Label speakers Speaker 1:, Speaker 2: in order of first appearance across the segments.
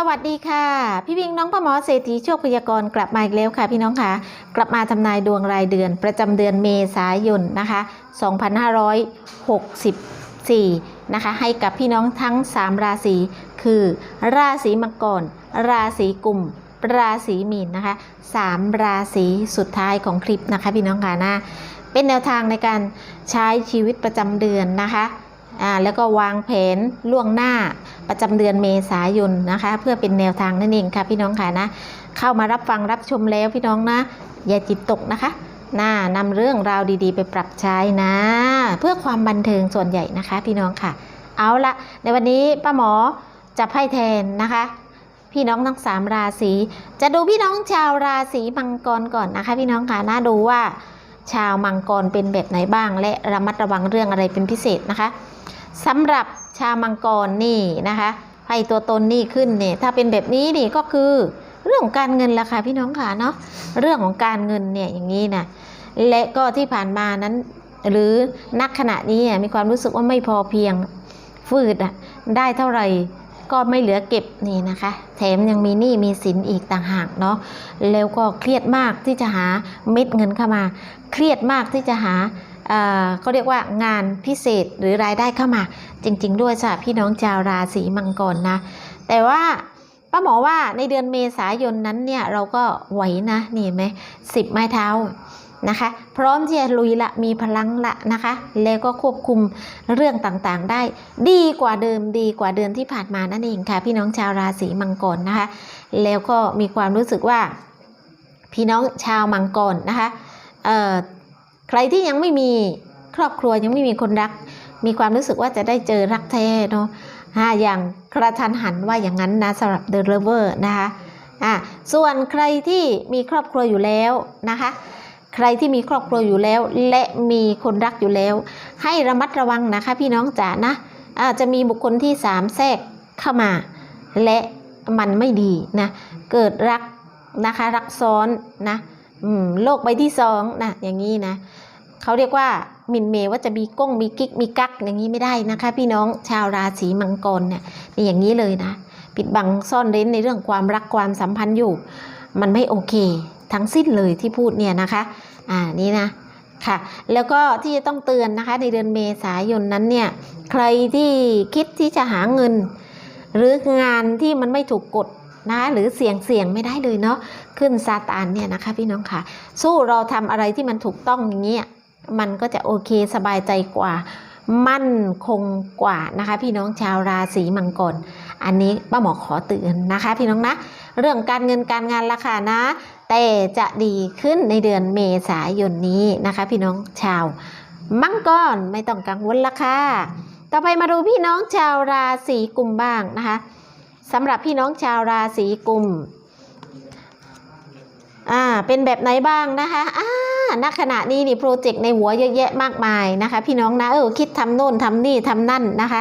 Speaker 1: สวัสดีค่ะ พี่วิงน้องพ่อหมอเศรษฐีโชคพยากรกลับมาอีกแล้วค่ะ พี่น้องค่ะ กลับมาทำนายดวงรายเดือน ประจำเดือนเมษายนนะคะ 2564 นะคะ ให้กับพี่น้องทั้ง 3 ราศีคือ ราศีมังกร ราศีกุมราศีมีนนะคะ3ราศีสุดท้ายของคลิปนะคะ พี่น้องค่ะนะเป็นแนวทางในการใช้ชีวิตประจำเดือนนะคะ อ่าแล้วก็วางแผนล่วงหน้าประจำเดือนเมษายนนะคะ เพื่อเป็นแนวทางนั่นเองค่ะพี่น้องค่ะนะ เข้ามารับฟังรับชมแล้วพี่น้องนะ อย่าจิตตกนะคะน่านำเรื่องราวดีๆ ไปปรับใช้นะ เพื่อความบันเทิงส่วนใหญ่นะคะ พี่น้องค่ะ เอาละในวันนี้ป้าหมอจะไพ่แทนนะคะ พี่น้องทั้งสามราศีจะดูพี่น้องชาวราศีมังกรก่อนนะคะ พี่น้องค่ะน่าดูว่า ชาวมังกรเป็นแบบไหนบ้าง และระมัดระวังเรื่องอะไรเป็นพิเศษนะคะ สำหรับชามังกรนี่นะคะไพ่ตัวตนนี่ขึ้นเนี่ยถ้าเป็นแบบนี้นี่ก็คือเรื่องของการเงินละค่ะพี่น้องค่ะเนาะเรื่องของการเงินเนี่ยอย่างนี้นะและก็ที่ผ่านมานั้น หรือนักขณะนี้มีความรู้สึกว่าไม่พอเพียงฟืดอะได้เท่าไหร่ก็ไม่เหลือเก็บนี่นะคะ แถมยังมีหนี้มีสินอีกต่างหากเนาะแล้วก็เครียดมากที่จะหาเม็ดเงินเข้ามา เครียดมากที่จะหา เขาเรียกว่างานพิเศษหรือรายได้เข้ามา จริง ๆ ด้วยจ้ะพี่น้องชาวราศีมังกรนะ แต่ว่าป้าหมอว่าในเดือนเมษายนนั้นเนี่ยเราก็ไหวนะนี่เห็นไหมสิบไม้เท้านะคะ พร้อมที่จะลุยละมีพลังละนะคะ แล้วก็ควบคุมเรื่องต่างๆ ได้ดีกว่าเดิมดีกว่าเดือนที่ผ่านมานั่นเองค่ะ พี่น้องชาวราศีมังกรนะคะ แล้วก็มีความรู้สึกว่า พี่น้องชาวมังกรนะคะเอ่อ ใครที่ยังไม่มีครอบครัวยังไม่มีคนรัก มีความรู้สึกว่าจะได้เจอรักแท้เนาะอ่าอย่างกระทันหันว่าอย่างนั้นนะสำหรับ The Lover นะคะอ่าส่วนใครที่มีครอบครัวอยู่แล้วนะคะ ใครที่มีครอบครัวอยู่แล้ว และมีคนรักอยู่แล้ว ให้ระมัดระวังนะคะ พี่น้องจ๋านะอาจจะมีบุคคลที่สามแทรกเข้ามา และมันไม่ดีนะ เกิดรักนะคะรักซ้อนนะ โลกใบที่สองนะอย่างนี้นะเขาเรียกว่ามินเมว่าจะมีก้งมีกิ๊กมีกักอย่างนี้ไม่ได้นะคะ พี่น้องชาวราศีมังกรเนี่ยนี่อย่างนี้เลยนะปิดบังซ่อนเร้นในเรื่องความรักความสัมพันธ์อยู่ มันไม่โอเค ทั้งสิ้นเลยที่พูดเนี่ยนะคะอ่านี่นะค่ะแล้วก็ที่จะต้องเตือนนะคะในเดือนเมษายนนั้นเนี่ยใครที่คิดที่จะหาเงิน หรืองานที่มันไม่ถูกกฎ นะ หรือเสี่ยงเสี่ยงไม่ได้เลยเนาะขึ้นซาตานเนี่ยนะคะพี่น้องค่ะ สู้เราทำอะไรที่มันถูกต้องอย่างเงี้ยมันก็จะโอเคสบายใจกว่า มั่นคงกว่านะคะ พี่น้องชาวราศีมังกรอันนี้ป้าหมอขอเตือนนะคะ พี่น้องนะ เรื่องการเงินการงานราคานะ แต่จะดีขึ้นในเดือนเมษายนนี้นะคะ พี่น้องชาวมังกรไม่ต้องกังวลละค่ะต่อไปมาดูพี่น้องชาวราศีกุมบ้างนะคะ สำหรับพี่น้องชาวราศีกุมอ่าเป็นแบบไหนบ้างนะคะอ่าณขณะนี้นี่โปรเจกต์ในหัวเยอะแยะมากมายนะคะ พี่น้องนะเออคิดทำโน่นทำนี่ทำนั่นนะคะ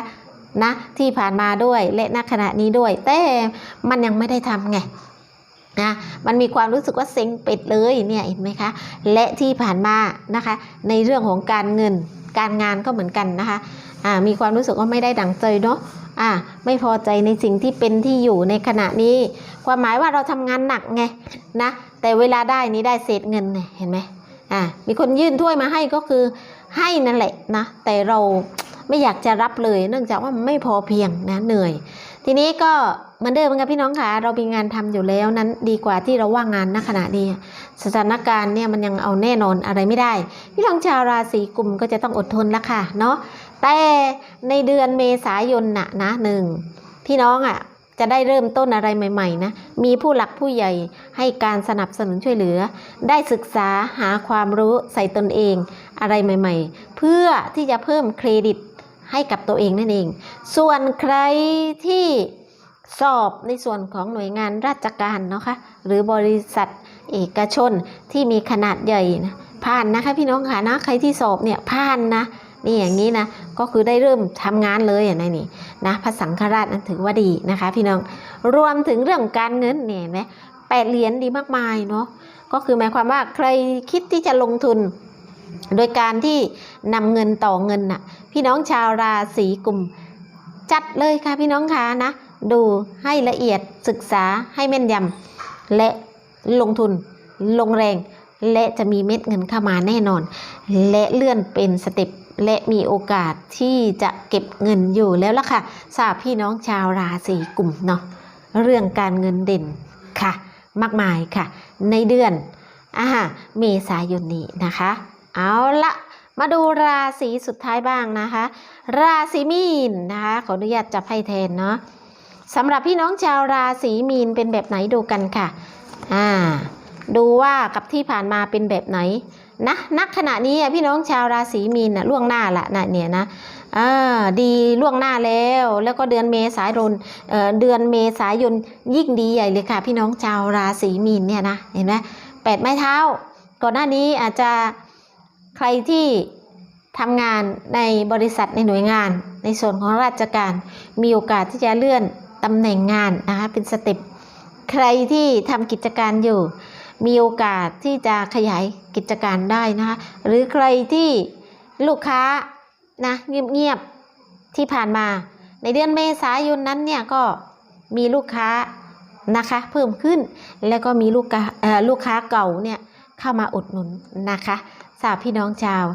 Speaker 1: นะที่ผ่านมาด้วยและณขณะนี้ด้วย แต่มันยังไม่ได้ทำไงนะมันมีความรู้สึกว่าเซ็งเป็ดเลยเนี่ยเห็นไหมคะและที่ผ่านมานะคะ ในเรื่องของการเงินการงานก็เหมือนกันนะคะ อ่ามีความรู้สึกว่าไม่ได้ดังใจเนาะอ่าไม่พอใจในสิ่งที่เป็นที่อยู่ในขณะนี้ ความหมายว่าเราทำงานหนักไงนะแต่เวลาได้นี้ได้เศษเงินเนี่ยเห็นไหมอ่ามีคนยื่นถ้วยมาให้ก็คือให้นั่นแหละนะแต่เราไม่อยากจะรับเลย เนื่องจากว่าไม่พอเพียงนะเหนื่อย ทีนี้ก็เหมือนเดิมค่ะพี่น้องค่ะเรามีงานทำอยู่แล้วนั้นดีกว่าที่เราว่างงานณขณะนี้สถานการณ์เนี่ยมันยังเอาแน่นอนอะไรไม่ได้ พี่น้องชาวราศีกุมก็จะต้องอดทนละค่ะเนาะ แต่ในเดือนเมษายนน่ะนะหนึ่งพี่น้องอะจะได้เริ่มต้นอะไรใหม่ๆนะมีผู้หลักผู้ใหญ่ให้การสนับสนุนช่วยเหลือ ได้ศึกษาหาความรู้ใส่ตนเองอะไรใหม่ๆ เพื่อที่จะเพิ่มเครดิตให้กับตัวเองนั่นเอง ส่วนใครที่สอบในส่วนของหน่วยงานราชการเนาะคะหรือบริษัทเอกชนที่มีขนาดใหญ่นะผ่านนะคะพี่น้องค่ะนะใครที่สอบเนี่ยผ่านนะ นี่อย่างนี้นะก็คือได้เริ่มทำงานเลยอย่างนี้นะพระสังฆราชนั้นถือว่าดีนะคะ พี่น้องรวมถึงเรื่องการเงินเนี่ยนไหมแปดเหรียญดีมากมายเนาะก็คือหมายความว่าใครคิดที่จะลงทุน โดยการที่นำเงินต่อเงินน่ะพี่น้องชาวราศีกลุ่มจัดเลยค่ะพี่น้องคะนะ ดูให้ละเอียดศึกษาให้แม่นยำและลงทุนลงแรง และจะมีเม็ดเงินเข้ามาแน่นอน และเลื่อนเป็นสเต็ป และมีโอกาสที่จะเก็บเงินอยู่แล้วล่ะค่ะทราพี่น้องชาวราศีกลุ่มเนาะเรื่องการเงินเด่นค่ะ มากมายค่ะ ในเดือนอ่าเมษายนนี้นะคะ เอาละมาดูราศีสุดท้ายบ้างนะคะ ราศีมีนนะคะขออนุญาตจับให้แทนเนาะสำหรับพี่น้องชาวราศีมีนเป็นแบบไหนดูกันค่ะอ่าดูว่ากับที่ผ่านมาเป็นแบบไหน นะนักขณะนี้อะพี่น้องชาวราศีมีนนะล่วงหน้าละนะเนี่ยนะอ่าดีล่วงหน้าแล้ว แล้วก็เดือนเมษายนเอ่อเดือนเมษายนยิ่งดีใหญ่เลยค่ะ พี่น้องชาวราศีมีนเนี่ยนะเห็นไหมแปดไม้เท้า ก่อนหน้านี้อาจจะใครที่ทำงานในบริษัทในหน่วยงาน ในส่วนของราชการ มีโอกาสที่จะเลื่อนตำแหน่งงานนะคะเป็นสเต็ปใครที่ทำกิจการอยู่ มีโอกาสที่จะขยายกิจการได้นะคะหรือใครที่ลูกค้านะเงียบๆที่ผ่านมา ในเดือนเมษายนนั้นเนี่ยก็มีลูกค้านะคะเพิ่มขึ้นแล้วก็มีลูกค้าเอ่อลูกค้าเก่าเนี่ยเข้ามาอุดหนุนนะคะ สาบพี่น้องชาว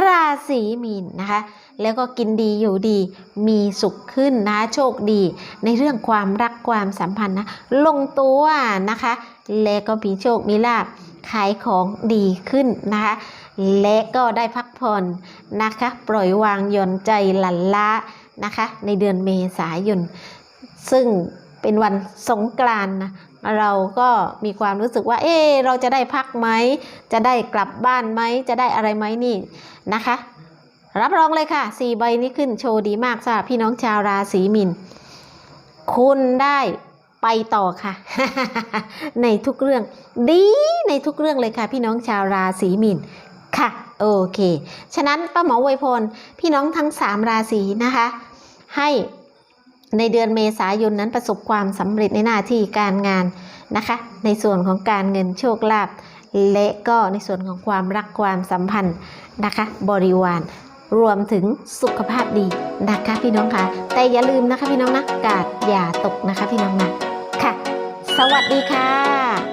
Speaker 1: ราศีมีนนะคะ แล้วก็กินดีอยู่ดี มีสุขขึ้นนะโชคดี ในเรื่องความรักความสัมพันธ์นะลงตัวนะคะ และก็มีโชคมีลาบขายของดีขึ้นนะคะ และก็ได้พักผ่อนนะคะ ปล่อยวางหย่อนใจหลันละนะคะ ในเดือนเมษายนซึ่ง เป็นวันสงกรานนะเราก็มีความรู้สึกว่า เอ๊ะเราจะได้พักไหม จะได้กลับบ้านไหม จะได้อะไรไหมนี่นะคะ รับรองเลยค่ะสี่ใบนี้ขึ้นโชว์ดีมากสำหรับพี่น้องชาวราศีมินคุณได้ไปต่อค่ะ ในทุกเรื่อง ดีในทุกเรื่องเลยค่ะ พี่น้องชาวราศีมินค่ะโอเค ฉะนั้นป้าหมออวยพรพี่น้องทั้งสามราศีนะคะ ให้ ในเดือนเมษายนนั้นประสบความสำเร็จในหน้าที่การงานนะคะ ในส่วนของการเงินโชคลาภและก็ในส่วนของความรักความสัมพันธ์นะคะ บริวารรวมถึงสุขภาพดีนะคะพี่น้องคะแต่อย่าลืมนะคะพี่น้องนะกาดอย่าตกนะคะพี่น้องนะค่ะ สวัสดีค่ะ